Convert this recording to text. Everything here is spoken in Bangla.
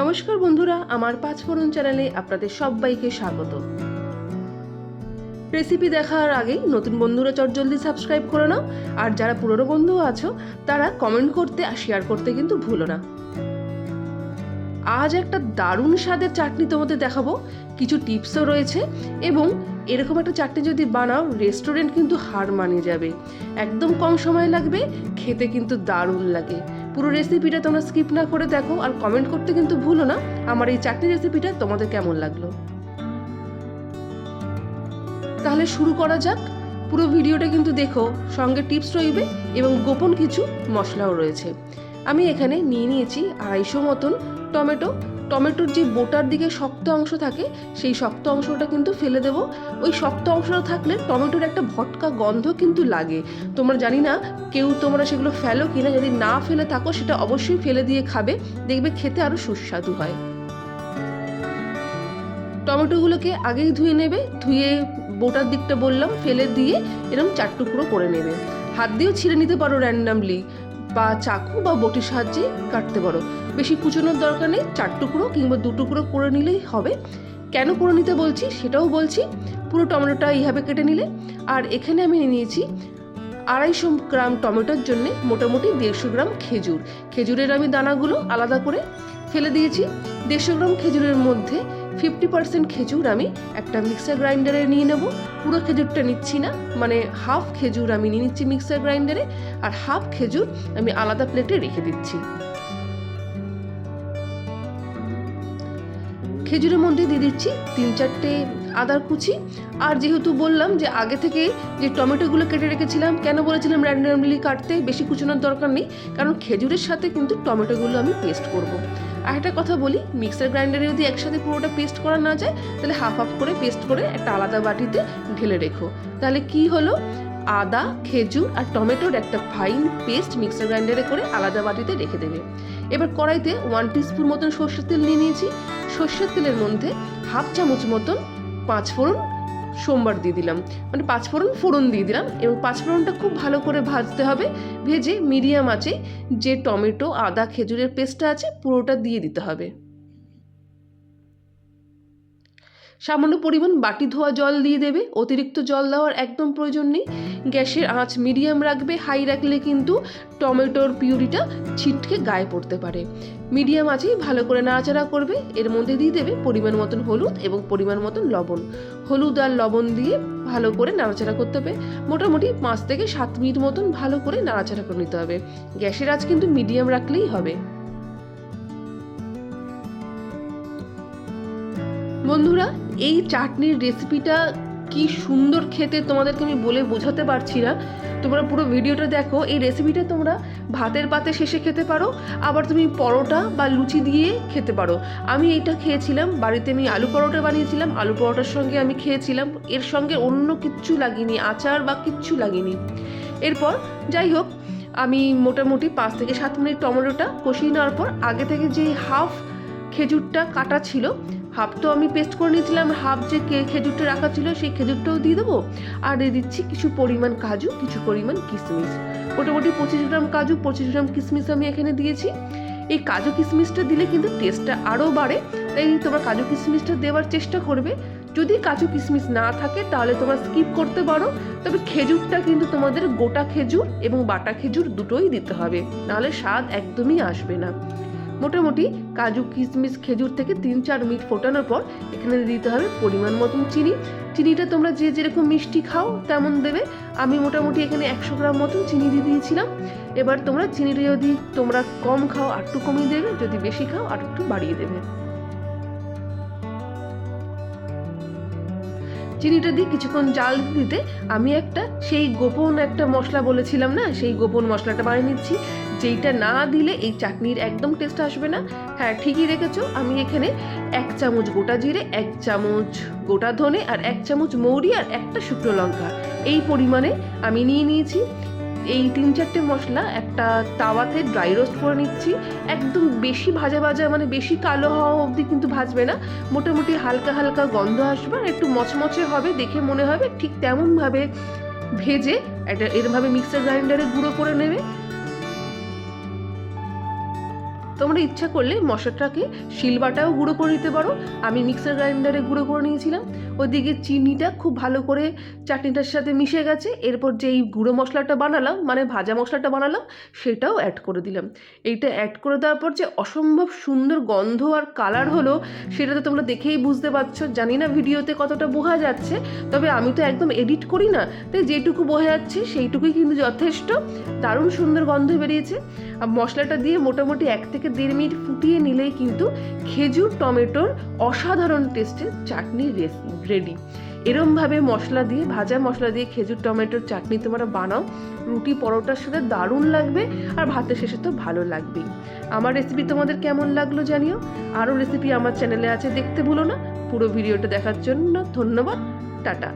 নমস্কার বন্ধুরা, আমার পাঁচ ফোড়ন চ্যানেলে আপনাদের সবাইকে স্বাগত। রেসিপি দেখার আগেই নতুন বন্ধুরা চট জলদি সাবস্ক্রাইব করে নাও, আর যারা পুরনো বন্ধু আছো, তারা কমেন্ট করতে আর শেয়ার করতে কিন্তু ভুলো না। আজ একটা দারুণ স্বাদের চাটনি তোমাদের দেখাবো, কিছু টিপসও রয়েছে, এবং এরকম একটা চাটনি যদি বানাও রেস্টুরেন্ট কিন্তু হার মানিয়ে যাবে। একদম কম সময় লাগবে, খেতে কিন্তু দারুণ লাগে। পুরো রেসিপিটা তোমরা স্কিপ না করে দেখো, আর কমেন্ট করতে কিন্তু ভুলো না। আমার এই চাটনি রেসিপিটা তোমাদের কেমন লাগল? তাহলে শুরু করা যাক। পুরো ভিডিওটা কিন্তু দেখো, সঙ্গে টিপস রইবে এবং গোপন কিছু মশলাও রয়েছে। আমি এখানে নিয়ে নিয়েছি আড়াইশো মতন টমেটো টমেটোর যে বোটার দিকে শক্ত অংশ থাকে, সেই শক্ত অংশটা কিন্তু ফেলে দেব। ওই শক্ত অংশটা থাকলে টমেটোর একটা ভটকা গন্ধ কিন্তু লাগে। তোমরা জানি না কেউ তোমরা সেগুলো ফেলো কিনা, যদি না ফেলে থাকো সেটা অবশ্যই ফেলে দিয়ে খাবে। দেখবে খেতে আরও সুস্বাদু হয়। টমেটোগুলোকে আগেই ধুয়ে নেবে, ধুয়ে বোটার দিকটা বললাম, ফেলে দিয়ে এরকম চার টুকরো করে নেবে। হাত দিয়েও ছিঁড়ে নিতে পারো র্যান্ডামলি বা চাকু বা বটির সাহায্যে কাটতে পারো। বেশি কুচোনোর দরকার নেই, চার টুকরো কিংবা দু টুকরো করে নিলেই হবে। কেন করে নিতে বলছি সেটাও বলছি, পুরো টমেটোটা এইভাবে কেটে নিলে। আর এখানে আমি নিয়েছি আড়াইশো গ্রাম টমেটোর জন্য মোটামুটি দেড়শো গ্রাম খেজুর। খেজুরের আমি দানাগুলো আলাদা করে ফেলে দিয়েছি। দেড়শো গ্রাম খেজুরের মধ্যে ফিফটি পার্সেন্ট খেজুর আমি একটা মিক্সার গ্রাইন্ডারে নিয়ে নেব। পুরো খেজুরটা নিচ্ছি না মানে হাফ খেজুর আমি নিয়ে নিচ্ছি মিক্সার গ্রাইন্ডারে। আর হাফ খেজুর আমি আলাদা প্লেটে রেখে দিচ্ছি। খেজুরের মধ্যে দিয়ে দিচ্ছি তিন চারটে আদার কুচি। আর যেহেতু বললাম যে আগে থেকে যে টমেটোগুলো কেটে রেখেছিলাম, কেন বলেছিলাম র্যান্ডামলি কাটতে? বেশি কুচোনোর দরকার নেই, কারণ খেজুরের সাথে কিন্তু টমেটোগুলো আমি পেস্ট করব। আর একটা কথা বলি মিক্সার গ্রাইন্ডারে যদি একসাথে পুরোটা পেস্ট করা না যায়, তাহলে হাফ হাফ করে পেস্ট করে একটা আলাদা বাটিতে ঢেলে রেখো। তাহলে কি হলো? আদা, খেজুর আর টমেটোর একটা ফাইন পেস্ট মিক্সার গ্রাইন্ডারে করে আলাদা বাটিতে রেখে দেবে। এবার কড়াইতে ওয়ান টিস্পুন মতন সর্ষের তেল নিয়ে নিয়েছি। সর্ষের তেলের মধ্যে হাফ চামচ মতন পাঁচ ফোড়ন সোমবার দিয়ে দিলাম। মানে পাঁচ ফোড়ন দিয়ে দিলাম। এবং পাঁচ ফোড়নটা খুব ভালো করে ভাজতে হবে। ভেজে মিডিয়াম আছে যে টমেটো, আদা, খেজুরের পেস্টটা আছে, পুরোটা দিয়ে দিতে হবে। সামান্য পরিমাণ বাটি ধোয়া জল দিয়ে দেবে। অতিরিক্ত জল দেওয়ার একদম প্রয়োজন নেই। গ্যাসের আঁচ মিডিয়াম রাখবে, হাই রাখলে কিন্তু টমেটোর পিউরিটা ছিটকে গায়ে পড়তে পারে। মিডিয়াম আছেই ভালো করে নাড়াচাড়া করবে। এর মধ্যে দিয়ে দেবে পরিমাণ মতন হলুদ এবং পরিমাণ মতন লবণ। হলুদ আর লবণ দিয়ে ভালো করে নাড়াচাড়া করতে হবে। মোটামুটি পাঁচ থেকে সাত মিনিট মতন ভালো করে নাড়াচাড়া করে নিতে হবে। গ্যাসের আঁচ কিন্তু মিডিয়াম রাখলেই হবে। বন্ধুরা, এই চাটনির রেসিপিটা কি সুন্দর খেতে তোমাদেরকে আমি বলে বোঝাতে পারছি না। তোমরা পুরো ভিডিওটা দেখো, এই রেসিপিটা তোমরা ভাতের পাতে শেষে খেতে পারো, আবার তুমি পরোটা বা লুচি দিয়ে খেতে পারো। আমি এইটা খেয়েছিলাম, বাড়িতে আমি আলু পরোটা বানিয়েছিলাম, আলু পরোটার সঙ্গে আমি খেয়েছিলাম, এর সঙ্গে অন্য কিচ্ছু লাগিনি, আচার বা কিচ্ছু লাগিনি। এরপর যাই হোক, আমি মোটামুটি পাঁচ থেকে সাত মিনিট টমেটোটা কষিয়ে নেওয়ার পর, আগে থেকে যে হাফ খেজুরটা কাটা ছিল হাফ তো আমি পেস্ট করে নিয়েছিলাম, হাফ যে খেজুরটা রাখা ছিল সেই খেজুরটাও দিয়ে দেবো। আর দিয়ে দিচ্ছি কিছু পরিমাণ কাজু, কিছু পরিমাণ কিশমিশ মোটামুটি পঁচিশ গ্রাম কাজু, পঁচিশ গ্রাম কিশমিশ আমি এখানে দিয়েছি। এই কাজু কিশমিশটা দিলে কিন্তু টেস্টটা আরও বাড়ে। তাই তোমরা কাজু কিশমিশটা দেওয়ার চেষ্টা করবে। যদি কাজু কিশমিশ না থাকে, তাহলে তোমরা স্কিপ করতে পারো। তবে খেজুরটা কিন্তু তোমাদের গোটা খেজুর এবং বাটা খেজুর দুটোই দিতে হবে। নাহলে স্বাদ একদমই আসবে না। মোটামুটি কাজু কিশমিশ খেজুর থেকে তিন চার মিনিট ফোটানোর পর এখানে দিতে হবে পরিমাণ মতন চিনি। চিনিটা তোমরা যে যেরকম মিষ্টি খাও তেমন দেবে। আমি মোটামুটি এখানে একশো গ্রাম মতন চিনি দিয়ে দিয়েছিলাম। এবার তোমরা চিনিটা যদি তোমরা কম খাও আর একটু কমিয়ে দেবে। যদি বেশি খাও, আর একটু বাড়িয়ে দেবে। চিনিটা দিয়ে কিছুক্ষণ জাল দিতে আমি একটা সেই গোপন একটা মশলা বলেছিলাম না? সেই গোপন মশলাটা বানিয়ে নিচ্ছি। যেইটা না দিলে এই চাটনির একদম টেস্ট আসবে না। হ্যাঁ ঠিকই রেখেছো আমি এখানে এক চামচ গোটা জিরে, এক চামচ গোটা ধনে আর এক চামচ মৌরি আর একটা শুকনো লঙ্কা। এই পরিমাণে আমি নিয়ে নিয়েছি। এই তিন চারটে মশলা, একটা তাওয়াতে ড্রাই রোস্ট করে নিচ্ছি। একদম বেশি ভাজা ভাজা মানে বেশি কালো হওয়া অবধি কিন্তু ভাজবে না। মোটামুটি হালকা হালকা গন্ধ আসবে আর একটু মচমচে হবে, দেখে মনে হবে ঠিক তেমনভাবে ভেজে একটা এরভাবে মিক্সার গ্রাইন্ডারে গুঁড়ো করে নেবে। তোমরা ইচ্ছা করলে মশলাটাকে শিলবাটাও গুঁড়ো করে নিতে পারো। আমি মিক্সার গ্রাইন্ডারে গুঁড়ো করে নিয়েছিলাম। ওদিকে চিনিটা খুব ভালো করে চাটনিটার সাথে মিশে গেছে। এরপর যেই গুঁড়ো মশলাটা বানালাম মানে ভাজা মশলাটা বানালাম, সেটাও অ্যাড করে দিলাম। এইটা অ্যাড করে দেওয়ার পর যে অসম্ভব সুন্দর গন্ধ আর কালার হলো, সেটা তো তোমরা দেখেই বুঝতে পারছ। জানি না ভিডিওতে কতটা বোঝা যাচ্ছে, তবে আমি তো একদম এডিট করি না। তাই যেটুকু বোঝা যাচ্ছে, সেইটুকুই কিন্তু যথেষ্ট। দারুণ সুন্দর গন্ধ বেরিয়েছে। আর মশলাটা দিয়ে মোটামুটি এক দেড় মিনিট ফুটিয়ে নিলেই কিন্তু খেজুর, টমেটোর অসাধারণ টেস্টের চাটনি রেডি এরমভাবে মশলা দিয়ে, ভাজা মশলা দিয়ে খেজুর, টমেটোর চাটনি তোমরা বানাও। রুটি, পরোটার সাথে দারুণ লাগবে আর ভাতের শেষে তো ভালো লাগবেই। আমার রেসিপি তোমাদের কেমন লাগল জানিও? আরও রেসিপি আমার চ্যানেলে আছে, দেখতে ভুলো না। পুরো ভিডিওটা দেখার জন্য ধন্যবাদ। টাটা।